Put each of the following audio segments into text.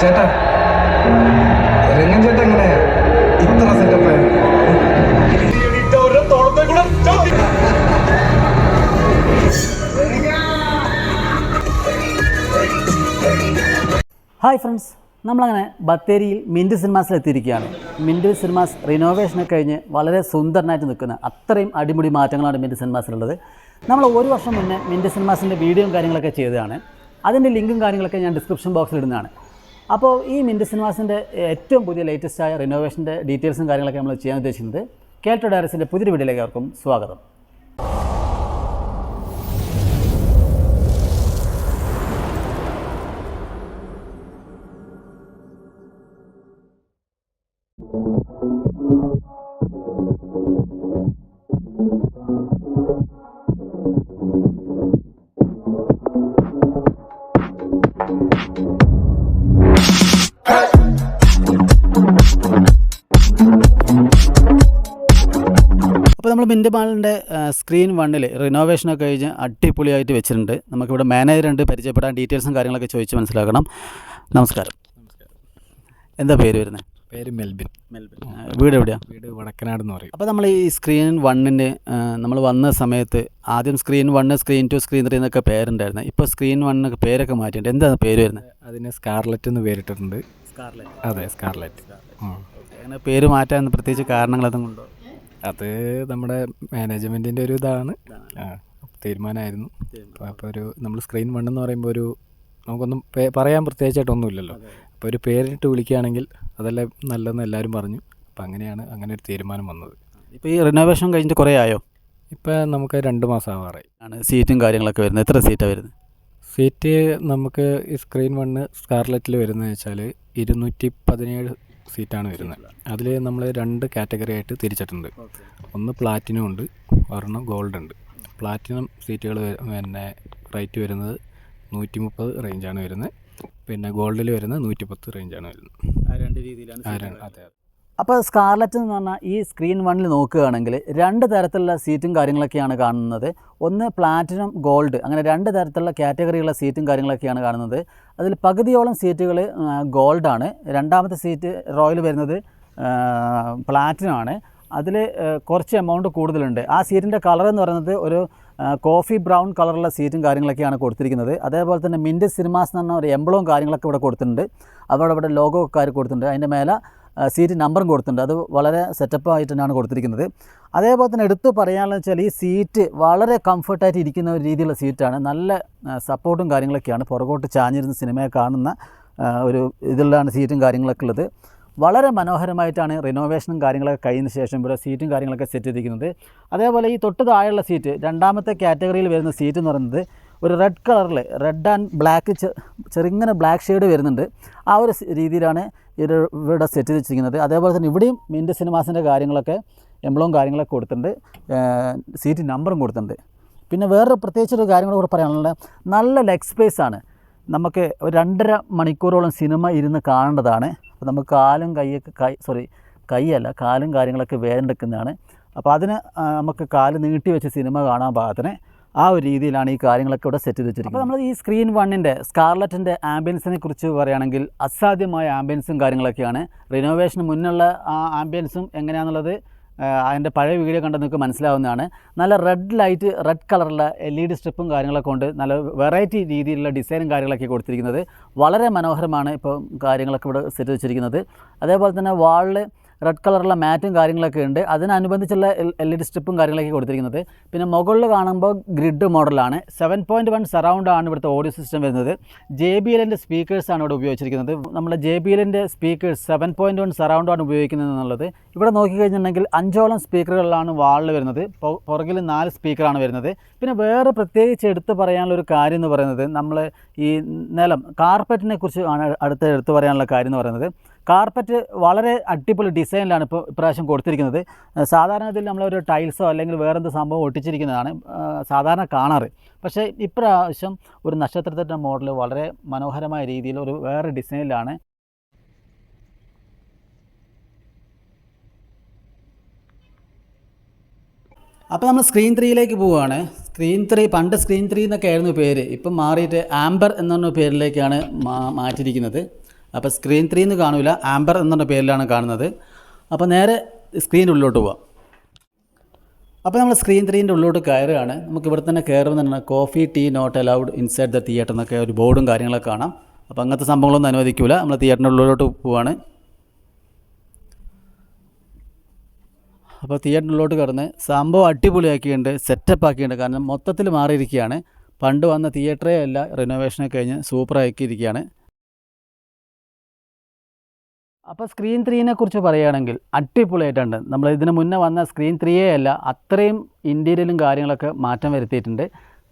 ചേട്ടാ രംഗൻ ചേട്ടാ എങ്ങനെയാ? ഇത്ര സെറ്റപ്പ് ഹായ് ഫ്രണ്ട്സ് നമ്മളങ്ങനെ ബത്തേരിയിൽ മിന്റ് സിനിമാസിൽ എത്തിയിരിക്കുകയാണ് സിനിമാസ് റിനോവേഷനൊക്കെ കഴിഞ്ഞ് വളരെ സുന്ദരനായിട്ട് നിൽക്കുന്ന അത്രയും അടിമുടി മാറ്റങ്ങളാണ് മിന്റ് സിനിമാസിലുള്ളത്. നമ്മൾ ഒരു വർഷം മുന്നേ മിന്റ് സിനിമാസിന്റെ വീഡിയോയും കാര്യങ്ങളൊക്കെ ചെയ്തതാണ്. അതിന്റെ ലിങ്കും കാര്യങ്ങളൊക്കെ ഞാൻ ഡിസ്ക്രിപ്ഷൻ ബോക്സിൽ ഇടുന്നതാണ്. അപ്പോൾ ഈ മിന്റ് സിനിമാസിന്റെ ഏറ്റവും പുതിയ ലേറ്റസ്റ്റ് ആയ റിനോവേഷന്റെ ഡീറ്റെയിൽസും കാര്യങ്ങളൊക്കെ നമ്മൾ ചെയ്യാൻ ഉദ്ദേശിക്കുന്നത് കേൾട്ടോ ഡയറസിന്റെ പുതിയൊരു വീഡിയോയിലേക്ക് അവർക്കും സ്വാഗതം. നമ്മൾ മിന്റ് മാളിന്റെ സ്ക്രീൻ വണ്ണിൽ റിനോവേഷനൊക്കെ കഴിഞ്ഞ് അടിപൊളിയായിട്ട് വെച്ചിട്ടുണ്ട്. നമുക്കിവിടെ മാനേജർ ഉണ്ട് പരിചയപ്പെടാൻ ഡീറ്റെയിൽസും കാര്യങ്ങളൊക്കെ ചോദിച്ച് മനസ്സിലാക്കണം. നമസ്കാരം. എന്താ പേര് വരുന്നത് പേര് മെൽബിൻ. മെൽബിൻ. വീട് എവിടെയാണ് വീട് വടക്കനാട് എന്ന് പറയും. അപ്പോൾ നമ്മൾ ഈ സ്ക്രീൻ വണ്ണിന് നമ്മൾ വന്ന സമയത്ത് ആദ്യം screen one screen two screen three എന്നൊക്കെ പേരുണ്ടായിരുന്നു. ഇപ്പോൾ സ്ക്രീൻ വണ്ണൊക്കെ പേരൊക്കെ മാറ്റിയിട്ടുണ്ട്. എന്താണ് പേര് വരുന്നത് അതിന് സ്കാർലറ്റ് എന്ന് പേരിട്ടിട്ടുണ്ട്. സ്കാർലറ്റ്. അതെ സ്കാർലറ്റ്. അങ്ങനെ പേര് മാറ്റാൻ പ്രത്യേകിച്ച് കാരണങ്ങളതും കൊണ്ടോ അത് നമ്മുടെ മാനേജ്മെന്റിന്റെ ഒരു ഇതാണ്. ആ, തീരുമാനമായിരുന്നു. അപ്പോൾ ഒരു നമ്മൾ സ്ക്രീൻ വൺ എന്ന് പറയുമ്പോൾ ഒരു നമുക്കൊന്നും പറയാൻ പ്രത്യേകിച്ചായിട്ടൊന്നുമില്ലല്ലോ അപ്പോൾ ഒരു പേരിട്ട് വിളിക്കുകയാണെങ്കിൽ അതല്ലേ നല്ലതെന്ന് എല്ലാവരും പറഞ്ഞു. അപ്പോൾ അങ്ങനെയാണ് അങ്ങനെ ഒരു തീരുമാനം വന്നത്. ഇപ്പോൾ ഈ റിനോവേഷൻ കഴിഞ്ഞിട്ട് കുറേ ആയോ? ഇപ്പോൾ നമുക്ക് രണ്ട് മാസം ആവാറായി. ആണ് സീറ്റും കാര്യങ്ങളൊക്കെ വരുന്നത്. എത്ര സീറ്റാണ് വരുന്നത്? സീറ്റ് നമുക്ക് ഈ സ്ക്രീൻ വണ്ണ് സ്കാർലറ്റിൽ വരുന്നത് വെച്ചാൽ ഇരുന്നൂറ്റി പതിനേഴ് സീറ്റാണ് വരുന്നത്. അതിൽ നമ്മൾ രണ്ട് കാറ്റഗറി ആയിട്ട് തിരിച്ചിട്ടുണ്ട്. ഒന്ന് പ്ലാറ്റിനം ഉണ്ട് ഒരെണ്ണം ഗോൾഡ് ഉണ്ട്. പ്ലാറ്റിനം സീറ്റുകൾ പിന്നെ റേറ്റ് വരുന്നത് നൂറ്റി മുപ്പത് റേഞ്ചാണ് വരുന്നത്. പിന്നെ ഗോൾഡിൽ വരുന്നത് നൂറ്റി പത്ത് റേഞ്ചാണ് വരുന്നത്. ആ രണ്ട് രീതിയിലാണ് അതെ അതെ. അപ്പോൾ സ്കാർലറ്റ് എന്ന് പറഞ്ഞാൽ ഈ സ്ക്രീൻ വണ്ണിൽ നോക്കുകയാണെങ്കിൽ രണ്ട് തരത്തിലുള്ള സീറ്റും കാര്യങ്ങളൊക്കെയാണ് കാണുന്നത്. ഒന്ന് പ്ലാറ്റിനം ഗോൾഡ്. അങ്ങനെ രണ്ട് തരത്തിലുള്ള കാറ്റഗറിയുള്ള സീറ്റും കാര്യങ്ങളൊക്കെയാണ് കാണുന്നത്. അതിൽ പകുതിയോളം സീറ്റുകൾ ഗോൾഡാണ്. രണ്ടാമത്തെ സീറ്റ് റോയൽ വരുന്നത് പ്ലാറ്റിനം ആണ് അതിൽ കുറച്ച് എമൗണ്ട് കൂടുതലുണ്ട്. ആ സീറ്റിന്റെ കളർ എന്ന് പറയുന്നത് ഒരു കോഫി ബ്രൗൺ കളറുള്ള സീറ്റും കാര്യങ്ങളൊക്കെയാണ് കൊടുത്തിരിക്കുന്നത്. അതേപോലെ തന്നെ മിന്റ് സിനിമാസ് എന്ന് പറഞ്ഞ ഒരു എംബ്ലവും കാര്യങ്ങളൊക്കെ ഇവിടെ കൊടുത്തിട്ടുണ്ട്. അവിടെ ഇവിടെ ലോഗോ ആര് കൊടുത്തിട്ടുണ്ട്. അതിന്റെ മേലെ സീറ്റ് നമ്പറും കൊടുത്തിട്ടുണ്ട്. അത് വളരെ സെറ്റപ്പ് ആയിട്ട് തന്നെയാണ് കൊടുത്തിരിക്കുന്നത്. അതേപോലെ തന്നെ എടുത്തു പറയാനുള്ളത് വെച്ചാൽ ഈ സീറ്റ് വളരെ കംഫർട്ടായിട്ട് ഇരിക്കുന്ന ഒരു രീതിയിലുള്ള സീറ്റാണ് നല്ല സപ്പോർട്ടും കാര്യങ്ങളൊക്കെയാണ്. പുറകോട്ട് ചാഞ്ഞിരുന്ന സിനിമയെ കാണുന്ന ഒരു ഇതിലാണ് സീറ്റും കാര്യങ്ങളൊക്കെ ഉള്ളത്. വളരെ മനോഹരമായിട്ടാണ് റിനോവേഷനും കാര്യങ്ങളൊക്കെ കഴിഞ്ഞ ശേഷം ഇവിടെ സീറ്റും കാര്യങ്ങളൊക്കെ സെറ്റ് ചെയ്തിരിക്കുന്നത്. അതേപോലെ ഈ തൊട്ട് താഴെയുള്ള സീറ്റ് രണ്ടാമത്തെ കാറ്റഗറിയിൽ വരുന്ന സീറ്റ് എന്ന് പറയുന്നത് ഒരു റെഡ് കളറിൽ റെഡ് ആൻഡ് ബ്ലാക്ക് ചെറുങ്ങനെ ബ്ലാക്ക് ഷെയ്ഡ് വരുന്നുണ്ട്. ആ ഒരു രീതിയിലാണ് ഇവിടെ സെറ്റ് വെച്ചിരിക്കുന്നത്. അതേപോലെ തന്നെ ഇവിടെയും മിന്റ് സിനിമാസിന്റെ കാര്യങ്ങളൊക്കെ എംബ്ലവും കാര്യങ്ങളൊക്കെ കൊടുത്തിട്ടുണ്ട്. സീറ്റ് നമ്പറും കൊടുത്തിട്ടുണ്ട്. പിന്നെ വേറൊരു പ്രത്യേകിച്ചൊരു കാര്യങ്ങൾ കൂടെ പറയാനുള്ളത്. നല്ല ലെഗ് സ്പേസ് ആണ്. നമുക്ക് ഒരു രണ്ടര മണിക്കൂറോളം സിനിമ ഇരുന്ന് കാണേണ്ടതാണ്. അപ്പോൾ നമുക്ക് കാലും കൈയൊക്കെ കൈ സോറി കൈയല്ല കാലും കാര്യങ്ങളൊക്കെ വേദനെടുക്കുന്നതാണ് അപ്പോൾ അതിന് നമുക്ക് കാൽ നീട്ടി വെച്ച് സിനിമ കാണാൻ പാകത്തിന് ആ ഒരു രീതിയിലാണ് ഈ കാര്യങ്ങളൊക്കെ ഇവിടെ സെറ്റ് ചെയ്ത് വെച്ചിരിക്കുന്നത്. നമ്മൾ ഈ സ്ക്രീൻ വണ്ണിന്റെ സ്കാർലറ്റിന്റെ ആംബിയൻസിനെ കുറിച്ച് പറയുകയാണെങ്കിൽ അസാധ്യമായ ആംബിയൻസും കാര്യങ്ങളൊക്കെയാണ്. റിനോവേഷന് മുന്നുള്ള ആ ആംബിയൻസും എങ്ങനെയാണെന്നുള്ളത് അതിന്റെ പഴയ വീഡിയോ കണ്ട് നിങ്ങൾക്ക് മനസ്സിലാവുന്നതാണ്. നല്ല റെഡ് ലൈറ്റ് റെഡ് കളറുള്ള എൽ ഇ ഡി സ്ട്രിപ്പും കാര്യങ്ങളൊക്കെ കൊണ്ട് നല്ല വെറൈറ്റി രീതിയിലുള്ള ഡിസൈനും കാര്യങ്ങളൊക്കെ കൊടുത്തിരിക്കുന്നത്. വളരെ മനോഹരമാണ് ഇപ്പോൾ കാര്യങ്ങളൊക്കെ ഇവിടെ സെറ്റ് വെച്ചിരിക്കുന്നത്. അതേപോലെ തന്നെ വാളിൽ റെഡ് കളറുള്ള മാറ്റും കാര്യങ്ങളൊക്കെ ഉണ്ട്. അതിനനുബന്ധിച്ചുള്ള എൽ ഇ ഡി സ്ട്രിപ്പും കാര്യങ്ങളൊക്കെ കൊടുത്തിരിക്കുന്നത്. പിന്നെ മുകളിൽ കാണുമ്പോൾ ഗ്രിഡ് മോഡലാണ് സെവൻ പോയിന്റ് വൺ സറൗണ്ട് ആണ് ഇവിടുത്തെ ഓഡിയോ സിസ്റ്റം വരുന്നത്. ജെ ബി എല്ലിന്റെ സ്പീക്കേഴ്സാണ് ഇവിടെ ഉപയോഗിച്ചിരിക്കുന്നത്. നമ്മുടെ ജെ ബി എല്ലിന്റെ സ്പീക്കേഴ്സ് സെവൻ പോയിന്റ് വൺ സറൗണ്ടാണ് ഉപയോഗിക്കുന്നത് എന്നുള്ളത് ഇവിടെ നോക്കിക്കഴിഞ്ഞിട്ടുണ്ടെങ്കിൽ അഞ്ചോളം സ്പീക്കറുകളിലാണ് വാളിൽ വരുന്നത്. പുറകിൽ നാല് സ്പീക്കറാണ് വരുന്നത്. പിന്നെ വേറെ പ്രത്യേകിച്ച് എടുത്തു പറയാനുള്ള ഒരു കാര്യം എന്ന് പറയുന്നത് നമ്മൾ ഈ നിലം കാർപ്പറ്റിനെ കുറിച്ച് ആണ് അടുത്ത് എടുത്തു പറയാനുള്ള കാര്യം എന്ന് പറയുന്നത്. കാർപ്പറ്റ് വളരെ അടിപൊളി ഡിസൈനിലാണ് ഇപ്പോൾ ഇപ്രാവശ്യം കൊടുത്തിരിക്കുന്നത്. സാധാരണ ഇതിൽ നമ്മളൊരു ടൈൽസോ അല്ലെങ്കിൽ വേറെന്ത് സംഭവം ഒട്ടിച്ചിരിക്കുന്നതാണ് സാധാരണ കാണാറ്. പക്ഷേ ഇപ്രാവശ്യം ഒരു നക്ഷത്രത്തിന്റെ മോഡൽ വളരെ മനോഹരമായ രീതിയിൽ ഒരു വേറെ ഡിസൈനിലാണ്. അപ്പോൾ നമ്മൾ സ്ക്രീൻ ത്രീയിലേക്ക് പോവുകയാണ്. സ്ക്രീൻ ത്രീ പണ്ട് സ്ക്രീൻ ത്രീ എന്നൊക്കെ ആയിരുന്നു പേര്. ഇപ്പം മാറിയിട്ട് ആംബർ എന്ന പേരിലേക്കാണ് മാറ്റിയിരിക്കുന്നത്. അപ്പോൾ സ്ക്രീൻ ത്രീ എന്ന് കാണില്ല ആംബർ എന്നുള്ള പേരിലാണ് കാണുന്നത്. അപ്പോൾ നേരെ സ്ക്രീനിന്റെ ഉള്ളിലോട്ട് പോവാം. അപ്പോൾ നമ്മൾ സ്ക്രീൻ ത്രീന്റെ ഉള്ളിലോട്ട് കയറുകയാണ്. നമുക്ക് ഇവിടെ തന്നെ കയറുമ്പോൾ തന്നെ coffee tea not allowed inside the theatre എന്നൊക്കെ ഒരു ബോർഡും കാര്യങ്ങളൊക്കെ കാണാം. അപ്പോൾ അങ്ങനത്തെ സംഭവങ്ങളൊന്നും അനുവദിക്കില്ല നമ്മൾ തിയേറ്ററിന്റെ ഉള്ളിലോട്ട് പോവാണ്. അപ്പോൾ തിയേറ്ററിന്റെ ഉള്ളിലോട്ട് കടന്ന് സംഭവം അടിപൊളിയാക്കിയിട്ടുണ്ട് സെറ്റപ്പ് ആക്കിയിട്ടുണ്ട്. കാരണം മൊത്തത്തിൽ മാറിയിരിക്കുകയാണ്. പണ്ട് വന്ന തിയേറ്ററേ അല്ല റിനോവേഷനൊക്കെ കഴിഞ്ഞ് സൂപ്പറാക്കിയിരിക്കുകയാണ് അപ്പോൾ സ്ക്രീൻ ത്രീനെ കുറിച്ച് പറയുകയാണെങ്കിൽ അടിപൊളിയായിട്ടുണ്ട്. നമ്മൾ ഇതിന് മുന്നേ വന്ന സ്ക്രീൻ ത്രീയേ അല്ല അത്രയും ഇന്റീരിയലും കാര്യങ്ങളൊക്കെ മാറ്റം വരുത്തിയിട്ടുണ്ട്.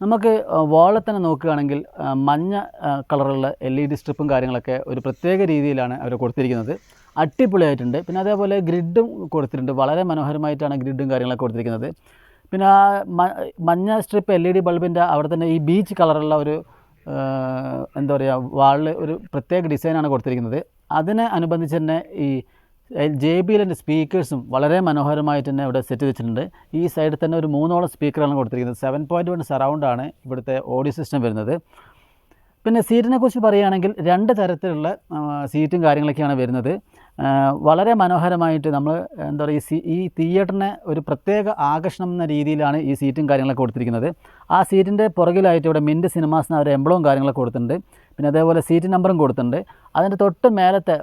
നമുക്ക് വാളിൽ തന്നെ നോക്കുകയാണെങ്കിൽ മഞ്ഞ കളറുള്ള എൽ ഇ ഡി സ്ട്രിപ്പും കാര്യങ്ങളൊക്കെ ഒരു പ്രത്യേക രീതിയിലാണ് അവർ കൊടുത്തിരിക്കുന്നത്. അടിപൊളിയായിട്ടുണ്ട്. പിന്നെ അതേപോലെ ഗ്രിഡും കൊടുത്തിട്ടുണ്ട്. വളരെ മനോഹരമായിട്ടാണ് ഗ്രിഡും കാര്യങ്ങളൊക്കെ കൊടുത്തിരിക്കുന്നത്. പിന്നെ ആ മഞ്ഞ സ്ട്രിപ്പ് എൽ ഇ ഡി ബൾബിന്റെ അവിടെ തന്നെ ഈ ബീച്ച് കളറുള്ള ഒരു എന്താ പറയുക വാളിൽ ഒരു പ്രത്യേക ഡിസൈനാണ് കൊടുത്തിരിക്കുന്നത്. അതിനെ അനുബന്ധിച്ച് തന്നെ ഈ ജെ ബി എല്ലിന്റെ സ്പീക്കേഴ്സും വളരെ മനോഹരമായിട്ട് തന്നെ ഇവിടെ സെറ്റ് വെച്ചിട്ടുണ്ട് ഈ സൈഡിൽ തന്നെ ഒരു മൂന്നോളം സ്പീക്കറാണ് കൊടുത്തിരിക്കുന്നത്. സെവൻ പോയിന്റ് വൺ സറൗണ്ടാണ് ഇവിടുത്തെ ഓഡിയോ സിസ്റ്റം വരുന്നത്. പിന്നെ സീറ്റിനെക്കുറിച്ച് പറയുകയാണെങ്കിൽ രണ്ട് തരത്തിലുള്ള സീറ്റും കാര്യങ്ങളൊക്കെയാണ് വരുന്നത്. വളരെ മനോഹരമായിട്ട് നമ്മൾ എന്താ പറയുക ഈ സീ ഈ തിയേറ്ററിനെ ഒരു പ്രത്യേക ആകർഷണം എന്ന രീതിയിലാണ് ഈ സീറ്റും കാര്യങ്ങളൊക്കെ കൊടുത്തിരിക്കുന്നത്. ആ സീറ്റിന്റെ പുറകിലായിട്ട് ഇവിടെ മിന്റ് സിനിമാസിന് അവർ എംബ്ലവും കാര്യങ്ങളൊക്കെ കൊടുത്തിട്ടുണ്ട്. പിന്നെ അതേപോലെ സീറ്റ് നമ്പറും കൊടുത്തിട്ടുണ്ട്. അതിന്റെ തൊട്ട് മേലത്തെ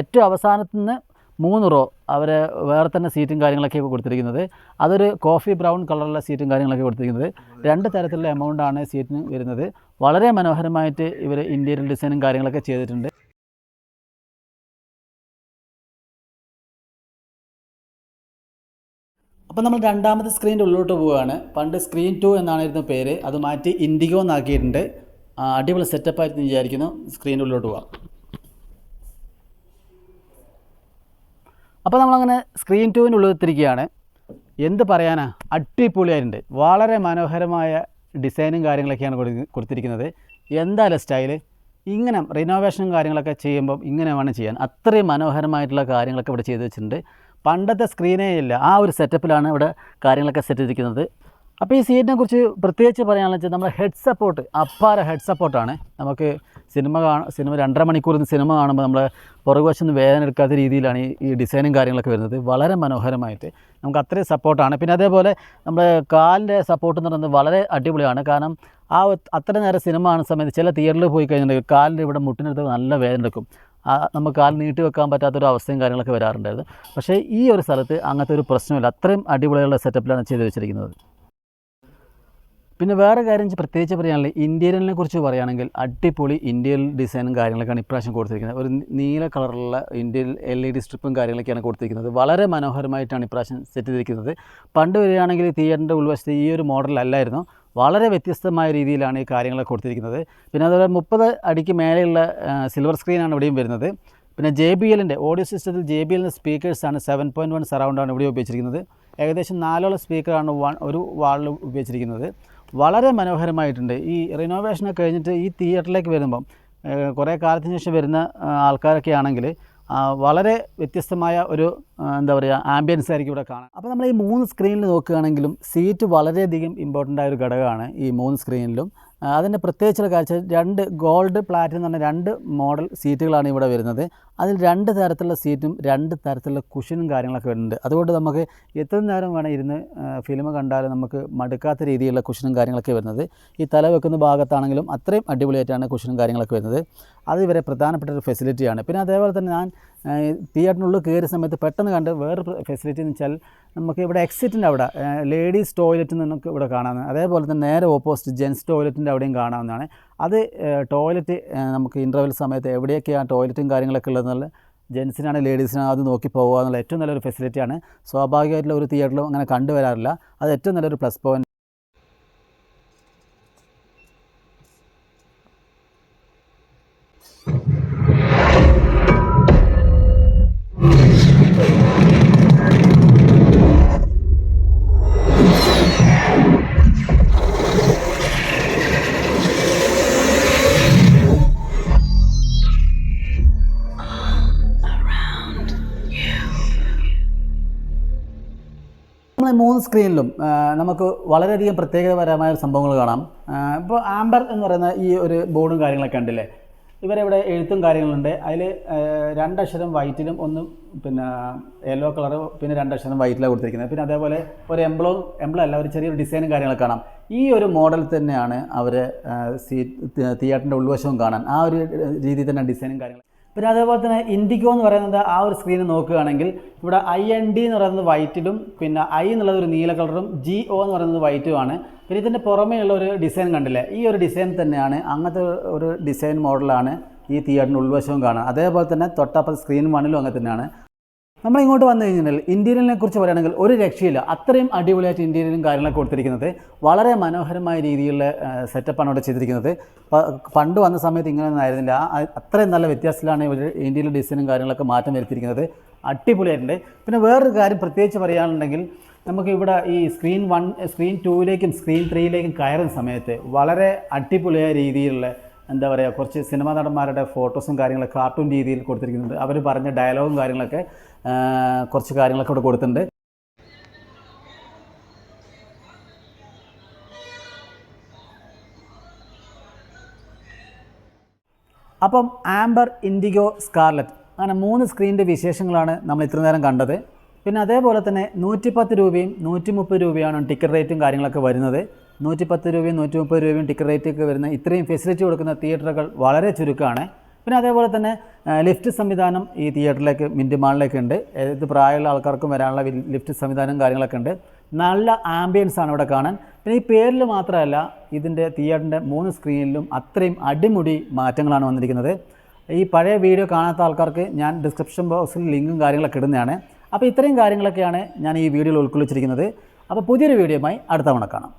ഏറ്റവും അവസാനത്തു നിന്ന് മൂന്ന് റോ അവർ വേറെ തന്നെ സീറ്റും കാര്യങ്ങളൊക്കെ കൊടുത്തിരിക്കുന്നത്. അതൊരു കോഫി ബ്രൗൺ കളറുള്ള സീറ്റും കാര്യങ്ങളൊക്കെ കൊടുത്തിരിക്കുന്നത്. രണ്ട് തരത്തിലുള്ള എമൗണ്ടാണ് സീറ്റിന് വരുന്നത്. വളരെ മനോഹരമായിട്ട് ഇവർ ഇന്റീരിയൽ ഡിസൈനും കാര്യങ്ങളൊക്കെ ചെയ്തിട്ടുണ്ട്. അപ്പോൾ നമ്മൾ രണ്ടാമത്തെ സ്ക്രീനിന്റെ ഉള്ളിലോട്ട് പോവുകയാണ്. പണ്ട് സ്ക്രീൻ ടു എന്നാണായിരുന്നു പേര്. അത് മാറ്റി ഇൻഡിഗോ എന്നാക്കിയിട്ടുണ്ട്. അടിപൊളി സെറ്റപ്പ് ആയിരുന്നു വിചാരിക്കുന്നു. സ്ക്രീനിന്റെ ഉള്ളിലോട്ട് പോവാം. അപ്പോൾ നമ്മളങ്ങനെ സ്ക്രീൻ ടുവിന്റെ ഉള്ളിൽ എത്തിരിക്കുകയാണ് എന്ത് പറയാനാ? അടിപൊളിയായിട്ടുണ്ട്. വളരെ മനോഹരമായ ഡിസൈനും കാര്യങ്ങളൊക്കെയാണ് കൊടുത്തി- കൊടുത്തിരിക്കുന്നത്. എന്തായാലും സ്റ്റൈൽ ഇങ്ങനെ റിനോവേഷനും കാര്യങ്ങളൊക്കെ ചെയ്യുമ്പം ഇങ്ങനെ വേണം ചെയ്യാൻ. അത്രയും മനോഹരമായിട്ടുള്ള കാര്യങ്ങളൊക്കെ ഇവിടെ ചെയ്ത് വെച്ചിട്ടുണ്ട്. പണ്ടത്തെ സ്ക്രീനേ ഇല്ല. ആ ഒരു സെറ്റപ്പിലാണ് ഇവിടെ കാര്യങ്ങളൊക്കെ സെറ്റ് ചെയ്തിരിക്കുന്നത്. അപ്പോൾ ഈ സീറ്റിനെ കുറിച്ച് പ്രത്യേകിച്ച് പറയാനുള്ള വെച്ചാൽ നമ്മുടെ ഹെഡ് സപ്പോർട്ട് അപ്പാര ഹെഡ് സപ്പോർട്ടാണ് നമുക്ക് സിനിമ കാണാൻ സിനിമ രണ്ടര മണിക്കൂർ സിനിമ കാണുമ്പോൾ നമ്മൾ പുറകുവശം വേദന എടുക്കാത്ത രീതിയിലാണ് ഈ ഡിസൈനും കാര്യങ്ങളൊക്കെ വരുന്നത്. വളരെ മനോഹരമായിട്ട് നമുക്ക് അത്രയും സപ്പോർട്ടാണ് പിന്നെ അതേപോലെ നമ്മുടെ കാലിന്റെ സപ്പോർട്ട് എന്ന് പറയുന്നത് വളരെ അടിപൊളിയാണ്. കാരണം ആ അത്ര നേരം സിനിമ കാണുന്ന സമയത്ത് ചില തിയേറ്ററിൽ പോയി കഴിഞ്ഞിട്ടുണ്ടെങ്കിൽ കാലിന്റെ ഇവിടെ മുട്ടിനടുത്ത് നല്ല വേദന എടുക്കും. നമുക്ക് കാൽ നീട്ടി വെക്കാൻ പറ്റാത്തൊരു അവസ്ഥയും കാര്യങ്ങളൊക്കെ വരാറുണ്ടായിരുന്നു. പക്ഷേ ഈ ഒരു സ്ഥലത്ത് അങ്ങനത്തെ ഒരു പ്രശ്നമില്ല. അത്രയും അടിപൊളിയുള്ള സെറ്റപ്പിലാണ് ചെയ്തു വെച്ചിരിക്കുന്നത്. പിന്നെ വേറെ കാര്യം പ്രത്യേകിച്ച് പറയുകയാണെങ്കിൽ ഇന്റീരിയലിനെ കുറിച്ച് പറയുകയാണെങ്കിൽ അടിപൊളി ഇന്റീരിയൽ ഡിസൈനും കാര്യങ്ങളൊക്കെയാണ് ഇപ്രാവശ്യം കൊടുത്തിരിക്കുന്നത്. ഒരു നീല കളറുള്ള ഇന്ത്യയിൽ എൽ ഇ ഡി സ്ട്രിപ്പും കാര്യങ്ങളൊക്കെയാണ് കൊടുത്തിരിക്കുന്നത്. വളരെ മനോഹരമായിട്ടാണ് ഇപ്രാവശ്യം സെറ്റ് ചെയ്തിരിക്കുന്നത്. പണ്ട് വരികയാണെങ്കിൽ തിയേറ്ററിന്റെ ഉൾവശത്ത് ഈ ഒരു മോഡലല്ലായിരുന്നു വളരെ വ്യത്യസ്തമായ രീതിയിലാണ് ഈ കാര്യങ്ങളൊക്കെ കൊടുത്തിരിക്കുന്നത്. പിന്നെ അതുപോലെ മുപ്പത് അടിക്ക് മേലെയുള്ള സിൽവർ സ്ക്രീനാണ് ഇവിടെയും വരുന്നത്. പിന്നെ ജെ ബി എല്ലിന്റെ ഓഡിയോ സിസ്റ്റത്തിൽ ജെ ബി എല്ലിന്റെ സ്പീക്കേഴ്സാണ് സെവൻ പോയിന്റ് വൺ സറൗണ്ടാണ് ഇവിടെ ഉപയോഗിച്ചിരിക്കുന്നത്. ഏകദേശം നാലോളം സ്പീക്കറാണ് വൺ ഒരു വാളിൽ ഉപയോഗിച്ചിരിക്കുന്നത്. വളരെ മനോഹരമായിട്ടുണ്ട്. ഈ റിനോവേഷനൊക്കെ കഴിഞ്ഞിട്ട് ഈ തിയേറ്ററിലേക്ക് വരുമ്പം കുറേ കാലത്തിന് ശേഷം വരുന്ന ആൾക്കാരൊക്കെ ആണെങ്കിൽ വളരെ വ്യത്യസ്തമായ ഒരു എന്താ പറയുക ആംബിയൻസ് ആയിരിക്കും ഇവിടെ കാണാൻ. അപ്പോൾ നമ്മൾ ഈ മൂന്ന് സ്ക്രീനിൽ നോക്കുകയാണെങ്കിലും സീറ്റ് വളരെയധികം ഇമ്പോർട്ടന്റ് ആയ ഒരു ഘടകമാണ് ഈ മൂന്ന് സ്ക്രീനിലും അതിന്റെ പ്രത്യേകിച്ചുള്ള കാഴ്ച രണ്ട് ഗോൾഡ് പ്ലാറ്റിനം എന്ന് പറഞ്ഞ രണ്ട് മോഡൽ സീറ്റുകളാണ് ഇവിടെ വരുന്നത്. അതിൽ രണ്ട് തരത്തിലുള്ള സീറ്റും രണ്ട് തരത്തിലുള്ള കുഷനും കാര്യങ്ങളൊക്കെ വരുന്നുണ്ട്. അതുകൊണ്ട് നമുക്ക് എത്ര നേരം വേണം ഇരുന്ന് ഫിലിം കണ്ടാലും നമുക്ക് മടുക്കാത്ത രീതിയിലുള്ള കുഷനും കാര്യങ്ങളൊക്കെ വരുന്നത്. ഈ തല വെക്കുന്ന ഭാഗത്താണെങ്കിലും അത്രയും അടിപൊളിയായിട്ടാണ് കുഷനും കാര്യങ്ങളൊക്കെ വരുന്നത്. അത് ഇവരെ പ്രധാനപ്പെട്ട ഒരു ഫെസിലിറ്റിയാണ് പിന്നെ അതേപോലെ തന്നെ ഞാൻ തിയേറ്ററിനുള്ളിൽ കയറിയ സമയത്ത് പെട്ടെന്ന് കണ്ട് വേറെ ഫെസിലിറ്റി എന്ന് വെച്ചാൽ നമുക്ക് ഇവിടെ എക്സിറ്റിന്റെ അവിടെ ലേഡീസ് ടോയ്ലറ്റ് നമുക്ക് ഇവിടെ കാണാൻ അതേപോലെ തന്നെ നേരെ ഓപ്പോസിറ്റ് ജെൻസ് ടോയ്ലറ്റിന്റെ അവിടെയും കാണാവുന്നതാണ്. അത് ടോയ്ലറ്റ് നമുക്ക് ഇന്റർവെൽ സമയത്ത് എവിടെയൊക്കെയാണ് ടോയ്ലറ്റും കാര്യങ്ങളൊക്കെ ഉള്ളതെന്നുള്ള ജെൻസിനാണ് ലേഡീസിനാണ് അത് നോക്കി പോകുക എന്നുള്ള ഏറ്റവും നല്ലൊരു ഫെസിലിറ്റിയാണ് സ്വാഭാവികമായിട്ടുള്ള ഒരു തിയേറ്ററിലും അങ്ങനെ കണ്ടുവരാറില്ല. അത് ഏറ്റവും നല്ലൊരു പ്ലസ് പോയിന്റ് മൂന്ന് സ്ക്രീനിലും നമുക്ക് വളരെയധികം പ്രത്യേകതപരമായ സംഭവങ്ങൾ കാണാം. ഇപ്പോൾ ആംബർ എന്ന് പറയുന്ന ഈ ഒരു ബോർഡും കാര്യങ്ങളൊക്കെ ഉണ്ടല്ലേ ഇവരിവിടെ എഴുത്തും കാര്യങ്ങളുണ്ട്. അതിൽ രണ്ടക്ഷരം വൈറ്റിലും ഒന്ന് പിന്നെ യെല്ലോ കളർ പിന്നെ രണ്ടക്ഷരം വൈറ്റിലാണ് കൊടുത്തിരിക്കുന്നത്. പിന്നെ അതേപോലെ ഒരു എംബ്ലോ എംബ്ലോ അല്ല ഒരു ചെറിയൊരു ഡിസൈനും കാര്യങ്ങളൊക്കെ കാണാം. ഈ ഒരു മോഡൽ തന്നെയാണ് അവർ സീ തിയേറ്ററിന്റെ ഉൾവശവും കാണാൻ ആ ഒരു രീതിയിൽ തന്നെ ഡിസൈനും കാര്യങ്ങളും. പിന്നെ അതേപോലെ തന്നെ ഇൻഡിഗോ എന്ന് പറയുന്നത് ആ ഒരു സ്ക്രീൻ നോക്കുകയാണെങ്കിൽ ഇവിടെ ഐ എൻ ഡി എന്ന് പറയുന്നത് വൈറ്റിലും പിന്നെ ഐ എന്നുള്ളത് ഒരു നീല കളറും ജി ഒ എന്ന് പറയുന്നത് വൈറ്റുമാണ് പിന്നെ ഇതിന്റെ ഉള്ള ഒരു ഡിസൈൻ കണ്ടില്ലേ? ഈ ഒരു ഡിസൈൻ തന്നെയാണ് അങ്ങനത്തെ ഒരു ഡിസൈൻ മോഡലാണ് ഈ തിയേറ്ററിന്റെ ഉൾവശവും കാണാൻ അതേപോലെ തന്നെ തൊട്ടപ്പുറത്ത് സ്ക്രീൻ വണ്ണിലും അങ്ങനെ തന്നെയാണ്. നമ്മൾ ഇങ്ങോട്ട് വന്നു കഴിഞ്ഞാൽ ഇന്ത്യയിലിനെ കുറിച്ച് പറയുകയാണെങ്കിൽ ഒരു രക്ഷയില്ല. അത്രയും അടിപൊളിയായിട്ട് ഇന്ത്യയിലും കാര്യങ്ങളൊക്കെ കൊടുത്തിരിക്കുന്നത്. വളരെ മനോഹരമായ രീതിയിലുള്ള സെറ്റപ്പാണ് അവിടെ ചെയ്തിരിക്കുന്നത്. പണ്ട് വന്ന സമയത്ത് ഇങ്ങനെയൊന്നും ആയിരുന്നില്ല. അത്രയും നല്ല വ്യത്യാസത്തിലാണ് ഇവർ ഇന്ത്യയിലെ ഡിസൈനും കാര്യങ്ങളൊക്കെ മാറ്റം വരുത്തിയിരിക്കുന്നത്. അടിപൊളിയായിട്ടുണ്ട്. പിന്നെ വേറൊരു കാര്യം പ്രത്യേകിച്ച് പറയുകയാണെന്നുണ്ടെങ്കിൽ നമുക്ക് ഇവിടെ ഈ സ്ക്രീൻ വൺ സ്ക്രീൻ ടൂവിലേക്കും സ്ക്രീൻ ത്രീയിലേക്കും കയറുന്ന സമയത്ത് വളരെ അടിപൊളിയായ രീതിയിലുള്ള എന്താ പറയുക കുറച്ച് സിനിമാ നടന്മാരുടെ ഫോട്ടോസും കാര്യങ്ങളൊക്കെ കാർട്ടൂൺ രീതിയിൽ കൊടുത്തിരിക്കുന്നുണ്ട്. അവർ പറഞ്ഞ ഡയലോഗും കാര്യങ്ങളൊക്കെ കുറച്ച് കാര്യങ്ങളൊക്കെ ഇവിടെ കൊടുത്തിട്ടുണ്ട്. അപ്പം ആംബർ ഇൻഡിഗോ സ്കാർലറ്റ് അങ്ങനെ മൂന്ന് സ്ക്രീനിന്റെ വിശേഷങ്ങളാണ് നമ്മൾ ഇത്ര നേരം കണ്ടത്. പിന്നെ അതേപോലെ തന്നെ നൂറ്റിപ്പത്ത് രൂപയും നൂറ്റി മുപ്പത് രൂപയാണ് ടിക്കറ്റ് റേറ്റും കാര്യങ്ങളൊക്കെ വരുന്നത്. നൂറ്റിപ്പത്ത് രൂപയും നൂറ്റി മുപ്പത് രൂപയും ടിക്കറ്റ് റേറ്റ് ഒക്കെ വരുന്ന ഇത്രയും ഫെസിലിറ്റി കൊടുക്കുന്ന തിയേറ്ററുകൾ വളരെ ചുരുക്കമാണ് പിന്നെ അതേപോലെ തന്നെ ലിഫ്റ്റ് സംവിധാനം ഈ തിയേറ്ററിലേക്ക് മിന്റ് മാളിലേക്ക് ഉണ്ട്. ഏത് പ്രായമുള്ള ആൾക്കാർക്കും വരാനുള്ള ലിഫ്റ്റ് സംവിധാനം കാര്യങ്ങളൊക്കെ ഉണ്ട്. നല്ല ആംബിയൻസ് ആണ് ഇവിടെ കാണാൻ. പിന്നെ ഈ പേരിൽ മാത്രമല്ല ഇതിന്റെ തിയേറ്ററിന്റെ മൂന്ന് സ്ക്രീനിലും അത്രയും അടിമുടി മാറ്റങ്ങളാണ് വന്നിരിക്കുന്നത്. ഈ പഴയ വീഡിയോ കാണാത്ത ആൾക്കാർക്ക് ഞാൻ ഡിസ്ക്രിപ്ഷൻ ബോക്സിൽ ലിങ്കും കാര്യങ്ങളൊക്കെ ഇടുന്നതാണ്. അപ്പോൾ ഇത്രയും കാര്യങ്ങളൊക്കെയാണ് ഞാൻ ഈ വീഡിയോയിൽ ഉൾക്കൊള്ളിച്ചിരിക്കുന്നത്. അപ്പോൾ പുതിയൊരു വീഡിയോയുമായി അടുത്ത തവണ കാണാം.